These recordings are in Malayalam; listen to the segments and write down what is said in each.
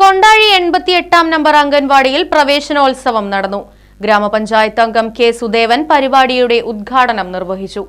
Kondazhi എൺപത്തിയെട്ടാം നമ്പർ അംഗൻവാടിയിൽ പ്രവേശനോത്സവം നടന്നു. ഗ്രാമപഞ്ചായത്ത് അംഗം കെ സുദേവൻ പരിപാടിയുടെ ഉദ്ഘാടനം നിർവഹിച്ചു.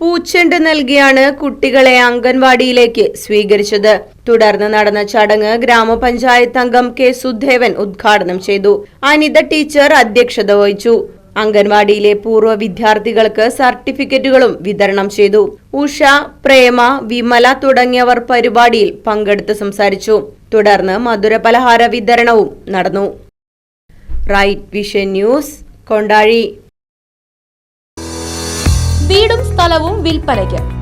പൂച്ചെണ്ട് നൽകിയാണ് കുട്ടികളെ അംഗൻവാടിയിലേക്ക് സ്വീകരിച്ചത്. തുടർന്ന് നടന്ന ചടങ്ങ് ഗ്രാമപഞ്ചായത്ത് അംഗം കെ സുദേവൻ ഉദ്ഘാടനം ചെയ്തു. അനിത ടീച്ചർ അധ്യക്ഷത വഹിച്ചു. അംഗൻവാടിയിലെ പൂർവ വിദ്യാർത്ഥികൾക്ക് സർട്ടിഫിക്കറ്റുകളും വിതരണം ചെയ്തു. ഉഷ പ്രേമ വിമല തുടങ്ങിയവർ പരിപാടിയിൽ പങ്കെടുത്ത് സംസാരിച്ചു. തുടർന്ന് മധുര പലഹാര വിതരണവും നടന്നു. Right Vision News Kondazhi. വീടും സ്ഥലവും വിൽപ്പനയ്ക്ക്.